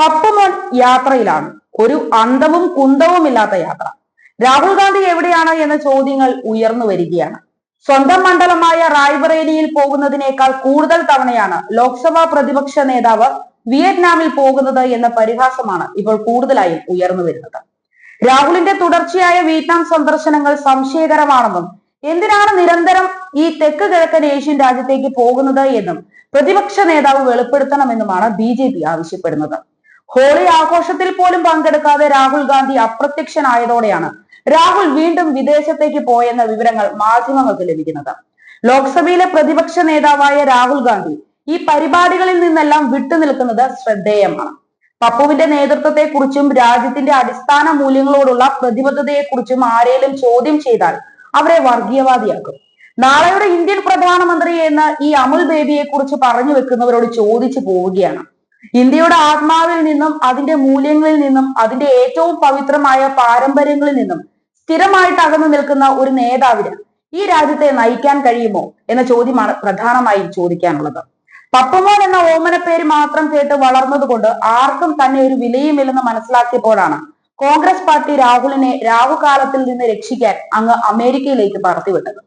പപ്പുമോൻ യാത്രയിലാണ്. ഒരു അന്തവും കുന്തവും ഇല്ലാത്ത യാത്ര. രാഹുൽ ഗാന്ധി എവിടെയാണ് എന്ന ചോദ്യങ്ങൾ ഉയർന്നു വരികയാണ്. സ്വന്തം മണ്ഡലമായ റായ്ബറേലിയിൽ പോകുന്നതിനേക്കാൾ കൂടുതൽ തവണയാണ് ലോക്സഭാ പ്രതിപക്ഷ നേതാവ് വിയറ്റ്നാമിൽ പോകുന്നത് എന്ന പരിഹാസമാണ് ഇപ്പോൾ കൂടുതലായും ഉയർന്നു വരുന്നത്. രാഹുലിന്റെ തുടർച്ചയായ വിയറ്റ്നാം സന്ദർശനങ്ങൾ സംശയകരമാണെന്നും എന്തിനാണ് നിരന്തരം ഈ തെക്ക് കിഴക്കൻ ഏഷ്യൻ രാജ്യത്തേക്ക് പോകുന്നത് എന്നും പ്രതിപക്ഷ നേതാവ് വെളിപ്പെടുത്തണമെന്നുമാണ് ബി ആവശ്യപ്പെടുന്നത്. ഹോളി ആഘോഷത്തിൽ പോലും പങ്കെടുക്കാതെ രാഹുൽ ഗാന്ധി അപ്രത്യക്ഷനായതോടെയാണ് രാഹുൽ വീണ്ടും വിദേശത്തേക്ക് പോയെന്ന വിവരങ്ങൾ മാധ്യമങ്ങൾക്ക് ലഭിക്കുന്നത്. ലോക്സഭയിലെ പ്രതിപക്ഷ നേതാവായ രാഹുൽ ഗാന്ധി ഈ പരിപാടികളിൽ നിന്നെല്ലാം വിട്ടുനിൽക്കുന്നത് ശ്രദ്ധേയമാണ്. പപ്പുവിന്റെ നേതൃത്വത്തെക്കുറിച്ചും രാജ്യത്തിന്റെ അടിസ്ഥാന മൂല്യങ്ങളോടുള്ള പ്രതിബദ്ധതയെക്കുറിച്ചും ആരേലും ചോദ്യം ചെയ്താൽ അവരെ വർഗീയവാദിയാക്കും. നാളെയുടെ ഇന്ത്യൻ പ്രധാനമന്ത്രി എന്ന് ഈ അമുൽ ബേബിയെ കുറിച്ച് പറഞ്ഞു വെക്കുന്നവരോട് ചോദിച്ചു പോവുകയാണ്. ഇന്ത്യയുടെ ആത്മാവിൽ നിന്നും അതിന്റെ മൂല്യങ്ങളിൽ നിന്നും അതിന്റെ ഏറ്റവും പവിത്രമായ പാരമ്പര്യങ്ങളിൽ നിന്നും സ്ഥിരമായിട്ട് അകന്നു നിൽക്കുന്ന ഒരു നേതാവിന് ഈ രാജ്യത്തെ നയിക്കാൻ കഴിയുമോ എന്ന ചോദ്യമാണ് പ്രധാനമായും ചോദിക്കാനുള്ളത്. പപ്പമോൻ എന്ന ഓമന പേര് മാത്രം കേട്ട് വളർന്നതുകൊണ്ട് ആർക്കും തന്നെ ഒരു വിലയുമില്ലെന്ന് മനസ്സിലാക്കിയപ്പോഴാണ് കോൺഗ്രസ് പാർട്ടി രാഹുലിനെ രാഹുകാലത്തിൽ നിന്ന് രക്ഷിക്കാൻ അങ്ങ് അമേരിക്കയിലേക്ക് പറത്തിവിട്ടത്.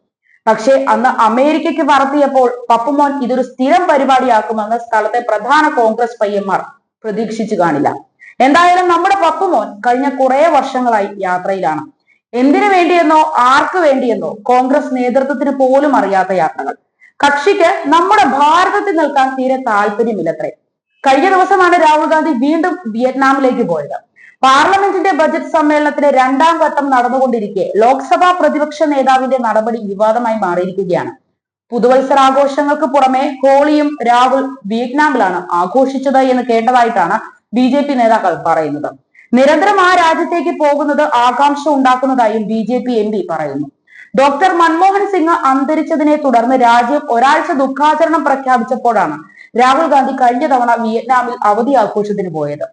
പക്ഷേ അന്ന് അമേരിക്കയ്ക്ക് പറത്തിയപ്പോൾ പപ്പുമോൻ ഇതൊരു സ്ഥിരം പരിപാടിയാക്കുമെന്ന് സ്ഥലത്തെ പ്രധാന കോൺഗ്രസ് പയ്യന്മാർ പ്രതീക്ഷിച്ചു കാണില്ല. എന്തായാലും നമ്മുടെ പപ്പുമോൻ കഴിഞ്ഞ കുറെ വർഷങ്ങളായി യാത്രയിലാണ്. എന്തിനു വേണ്ടിയെന്നോ ആർക്ക് വേണ്ടിയെന്നോ കോൺഗ്രസ് നേതൃത്വത്തിന് പോലും അറിയാത്ത യാത്രകൾ. കക്ഷിക്ക് നമ്മുടെ ഭാരതത്തിൽ നിൽക്കാൻ തീരെ താല്പര്യമില്ലത്രേ. കഴിഞ്ഞ ദിവസമാണ് രാഹുൽ ഗാന്ധി വീണ്ടും വിയറ്റ്നാമിലേക്ക് പോയത്. പാർലമെന്റിന്റെ ബജറ്റ് സമ്മേളനത്തിന് രണ്ടാം ഘട്ടം നടന്നുകൊണ്ടിരിക്കെ ലോക്സഭാ പ്രതിപക്ഷ നേതാവിന്റെ നടപടി വിവാദമായി മാറിയിരിക്കുകയാണ്. പുതുവത്സരാഘോഷങ്ങൾക്ക് പുറമെ ഹോളിയും രാഹുൽ വിയറ്റ്നാമിലാണ് ആഘോഷിച്ചത് എന്ന് കേട്ടതായിട്ടാണ് ബി ജെ പി നേതാക്കൾ പറയുന്നത്. നിരന്തരം ആ രാജ്യത്തേക്ക് പോകുന്നത് ആകാംക്ഷ ഉണ്ടാക്കുന്നതായും B J P M P പറയുന്നു. ഡോക്ടർ മൻമോഹൻ സിംഗ് അന്തരിച്ചതിനെ തുടർന്ന് രാജ്യം ഒരാഴ്ച ദുഃഖാചരണം പ്രഖ്യാപിച്ചപ്പോഴാണ് രാഹുൽ ഗാന്ധി കഴിഞ്ഞ തവണ വിയറ്റ്നാമിൽ അവധി ആഘോഷത്തിന് പോയത്.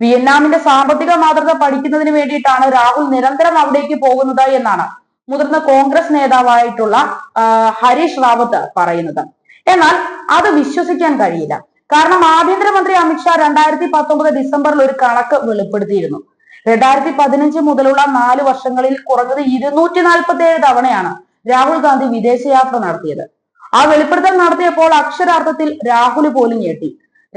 വിയറ്റ്നാമിന്റെ സാമ്പത്തിക മാതൃക പഠിക്കുന്നതിന് വേണ്ടിയിട്ടാണ് രാഹുൽ നിരന്തരം അവിടേക്ക് പോകുന്നത് എന്നാണ് മുതിർന്ന കോൺഗ്രസ് നേതാവായിട്ടുള്ള ഹരീഷ് റാവത്ത് പറയുന്നത്. എന്നാൽ അത് വിശ്വസിക്കാൻ കഴിയില്ല. കാരണം ആഭ്യന്തരമന്ത്രി അമിത്ഷാ രണ്ടായിരത്തി പത്തൊമ്പത് ഡിസംബറിൽ ഒരു കണക്ക് വെളിപ്പെടുത്തിയിരുന്നു. രണ്ടായിരത്തി പതിനഞ്ച് മുതലുള്ള നാല് വർഷങ്ങളിൽ കുറഞ്ഞത് ഇരുന്നൂറ്റി നാൽപ്പത്തി ഏഴ് തവണയാണ് രാഹുൽ ഗാന്ധി വിദേശയാത്ര നടത്തിയത്. ആ വെളിപ്പെടുത്തൽ നടത്തിയപ്പോൾ അക്ഷരാർത്ഥത്തിൽ രാഹുൽ പോലും ഞെട്ടി.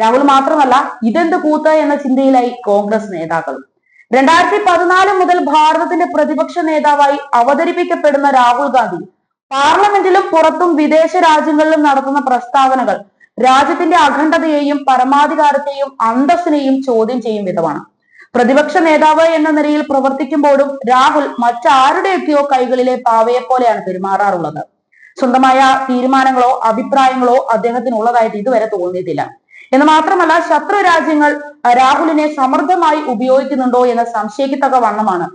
രാഹുൽ മാത്രമല്ല ഇതെന്ത് കൂത്ത് എന്ന ചിന്തയിലായി കോൺഗ്രസ് നേതാക്കളും രണ്ടായിരത്തി പതിനാല് മുതൽ ഭാരതത്തിന്റെ പ്രതിപക്ഷ നേതാവായി അവതരിപ്പിക്കപ്പെടുന്ന രാഹുൽ ഗാന്ധി പാർലമെന്റിലും പുറത്തും വിദേശ രാജ്യങ്ങളിലും നടത്തുന്ന പ്രസ്താവനകൾ രാജ്യത്തിന്റെ അഖണ്ഡതയെയും പരമാധികാരത്തെയും അന്തസ്സിനെയും ചോദ്യം ചെയ്യും വിധമാണ്. പ്രതിപക്ഷ നേതാവ് എന്ന നിലയിൽ പ്രവർത്തിക്കുമ്പോഴും രാഹുൽ മറ്റാരുടെയൊക്കെയോ കൈകളിലെ പാവയെ പോലെയാണ് പെരുമാറാറുള്ളത്. സ്വന്തമായ തീരുമാനങ്ങളോ അഭിപ്രായങ്ങളോ അദ്ദേഹത്തിനുള്ളതായിട്ട് ഇതുവരെ തോന്നിയിട്ടില്ല. എന്ന് മാത്രമല്ല ശത്രു രാജ്യങ്ങൾ രാഹുലിനെ സമർത്ഥമായി ഉപയോഗിക്കുന്നുണ്ടോ എന്ന് സംശയിക്കത്തക്ക വണ്ണമാണ്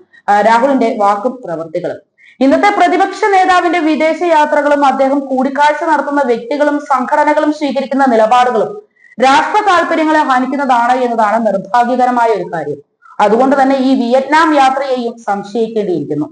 രാഹുലിന്റെ വാക്കും പ്രവൃത്തികളും ഇന്നത്തെ പ്രതിപക്ഷ നേതാവിന്റെ വിദേശ യാത്രകളും അദ്ദേഹം കൂടിക്കാഴ്ച നടത്തുന്ന വ്യക്തികളും സംഘടനകളും സ്വീകരിക്കുന്ന നിലപാടുകളും രാഷ്ട്ര താല്പര്യങ്ങളെ ഹനിക്കുന്നതാണ് എന്നതാണ് നിർഭാഗ്യകരമായ ഒരു കാര്യം. അതുകൊണ്ട് തന്നെ ഈ വിയറ്റ്നാം യാത്രയെയും സംശയിക്കേണ്ടിയിരിക്കുന്നു.